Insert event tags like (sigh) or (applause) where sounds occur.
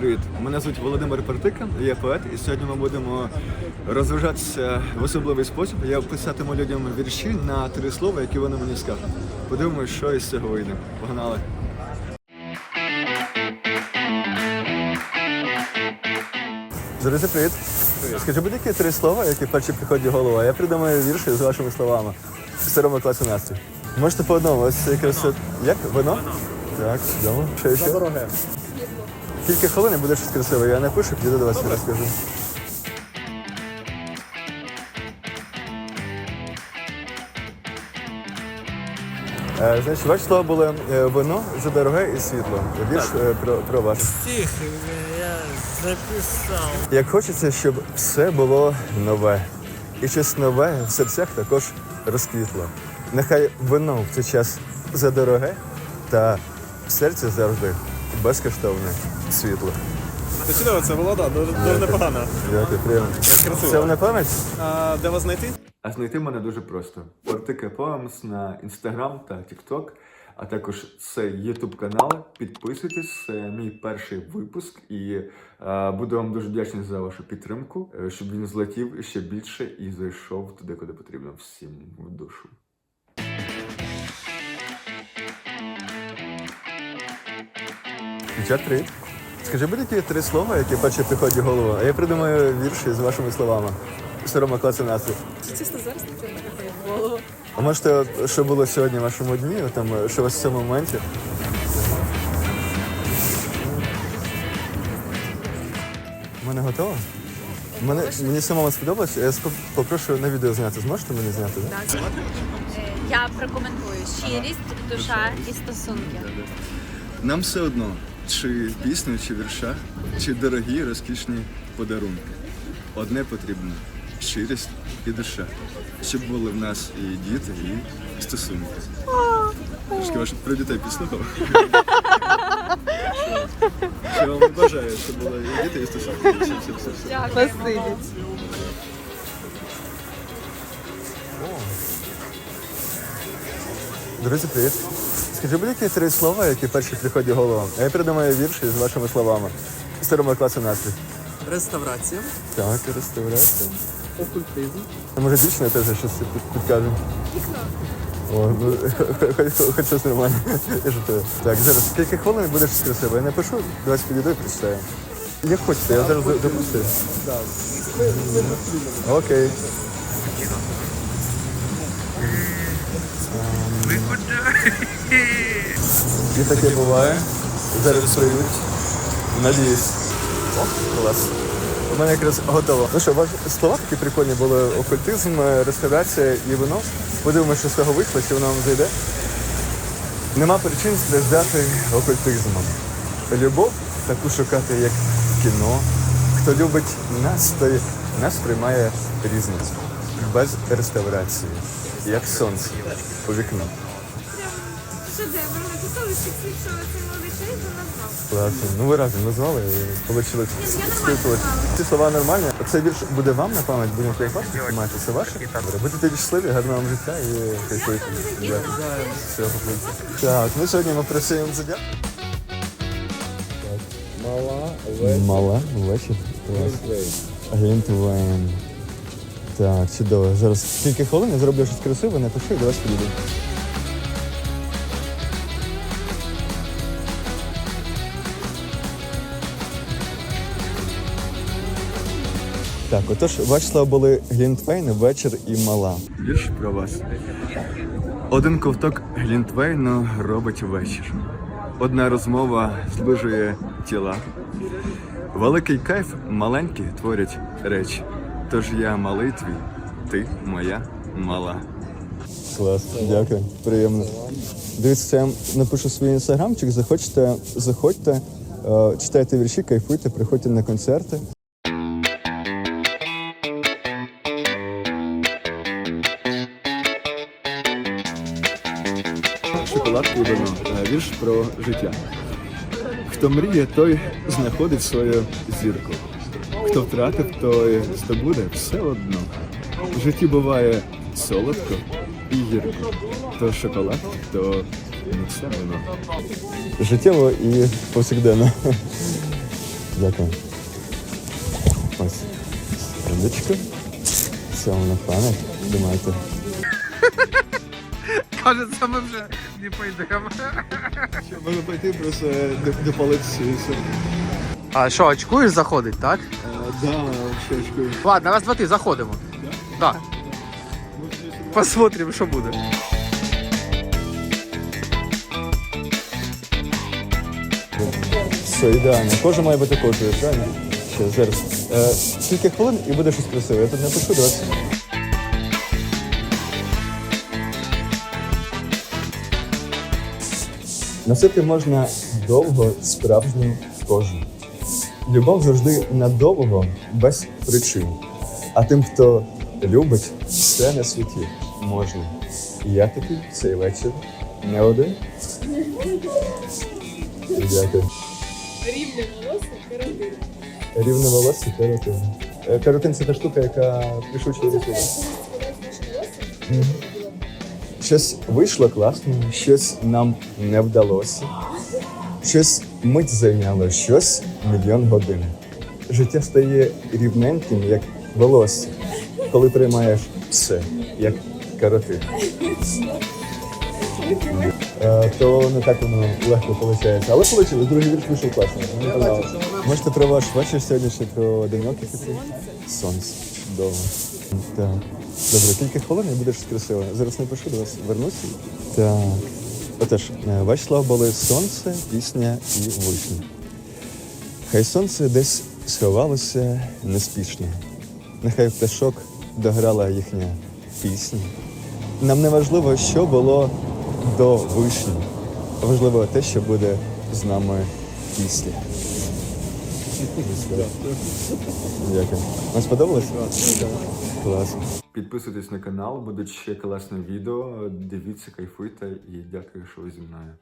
привіт! Мене звуть Володимир Партика, я поет, і сьогодні ми будемо розважатися в особливий спосіб. Я писатиму людям вірші на три слова, які вони мені скажуть. Подивимось, що із цього вийде. Погнали! Друзі, привіт! Скажи, будь-які три слова, які перші приходять в голову, а я придумаю вірші з вашими словами. В старому класі настрій. Можете по одному, ось якраз як? Вино? Так, чудово. Що ще? Дороге. Кілька хвилин і буде щось красиве. Я напишу, піду до вас і розкажу. Е, Значить, ваші слова були е, вино, задороге і світло. Вірш е, про, про вас. Стих я записав. Як хочеться, щоб все було нове. І щось нове в серцях також розквітло. Нехай вино в цей час задороге, та в серці завжди безкоштовне світло. Це чудово, це було, да, дуже, дуже непогано. Дякую, приємно. Красиво. Це на пам'ять? А, де вас знайти? А знайти мене дуже просто. Портика Poems на Instagram та TikTok, а також це YouTube канал. Підписуйтесь, це мій перший випуск, і е, буду вам дуже вдячний за вашу підтримку, е, щоб він злетів ще більше і зайшов туди, куди потрібно всім в душу. Дівчат, привіт. Скажи будь-які три слова, які перші приходять в голову, а я придумаю вірші з вашими словами. Сорома класу настрій. Чесно, зараз не приходить в голову. А можете, що було сьогодні в вашому дні, там, що у вас в цьому моменті? У мене готово? Мене, мені самому сподобалось, я сп- попрошу на відео зняти. Зможете мені зняти? Да? Е, Я прокоментую щирість, душа і стосунки. Нам все одно, чи пісню, чи вірша, чи дорогі розкішні подарунки. Одне потрібно щирість і душа. Щоб були в нас і діти, і стосунки. Трошки ваш про дітей підслухав. Що я вам бажаю, щоб були і діти, і стосунки. Все, все, все, все. Спасибі. Друзі, привіт. Скажи будь-які три слова, які перші приходять в голову. А я придумаю вірші з вашими словами. Старому класу настрій. Реставрація, Так, реставрація. окультизм. Може дівчина теж щось під- підкаже? О, ну, хоч- (laughs) хоч- хоч щось нормальне. Я жартую. Так, зараз кілька хвилин і буде щось красиве. Я напишу, давайте підійду і прочитаю. Як хочете, я зараз за- запустив. Окей. І таке буває. Зараз прийдуть. Надіюсь. О, клас. У мене якраз готово. Ну що, ваші слова такі прикольні були окультизм, е, реставрація і вино. Подивимося, що з того вийшло, чи воно вам зайде. Нема причин страждати окультизмом. Любов таку шукати, як кіно. Хто любить нас, той нас приймає різно. Без реставрації. Як сонце у вікно. Шедевр, ми всіх що це молодий чоловік назвав. Класно. Ну ви разом назвали і вийшло спілкуватися. Ці слова нормальні. Цей вірш буде вам на пам'ять, будемо кайфати, знімати. Це ваше? Будьте тоді щасливі, гарного вам життя і кайфуйте. Дякую. Так, ну сьогодні ми працюємо за дня. Мала, Мала, вечір. Глінтвейн. Так, чудово. Зараз кілька хвилин я зроблю щось красиве, напишу і до вас підійду. Так, отож, ваші слова були Глінтвейн, вечір і мала. Вірш про вас. Один ковток Глінтвейну робить вечір. Одна розмова зближує тіла. Великий кайф маленькі творять речі. Тож я малий твій, ти моя мала. Клас, дякую, приємно. Дивіться, я напишу свій інстаграмчик, захочете, заходьте, е, читайте вірші, кайфуйте, приходьте на концерти. Шоколад і. Е, Вірш про життя. Хто мріє, той знаходить свою зірку. Хто втратив, той здобуде все одно. В житті буває солодко і гірко. То шоколад, то міцне вино. Життєво і повсякденно. Дякую. Ось. Секундочку. Все, воно пам'ять. Думаєте. Каже, це ми вже не пойдемо. Можна пойти просто допалитися і все. А що, очкуєш заходить, так? Да, щечкою. Ладно, раз, два, три, заходимо. Так. Посмотрим, що буде. Все, ідеально. Кожа має бути кожею, правильно? Ще зараз. Е, кілька хвилин і буде щось красиве. Я тут напишу до Носити можна довго справжню кожу. Любов завжди надовго, без причин. А тим, хто любить, все на світі можна. І я такий цей вечір не один. Дякую. Рівне волосся, карантин. Рівне волосся каротин. Е, Каротин це та штука, яка пришучує рятує. Щось вийшло класно, щось нам не вдалося. Щось мить зайняло, щось мільйон годин. Життя стає рівненьким, як волосся, коли приймаєш все, як каротин. Е, то не так воно легко виходить. Але вийшло, другий вірш вийшов класно. Можете про ваш вечір сьогоднішній про який? Сонце. Чудово. Так. Добре, кілька хвилин і буде щось красиве. Зараз напишу до вас, вернуся. Так. Отож, е, ваші слова були сонце, пісня і вишня. Хай сонце десь сховалося неспішно. Нехай пташок дограла їхня пісня. Нам не важливо, що було до вишні. Важливо те, що буде з нами після. Дякую. Вам сподобалось? Клас. Підписуйтесь на канал, будуть ще класні відео. Дивіться, кайфуйте і дякую, що ви зі мною.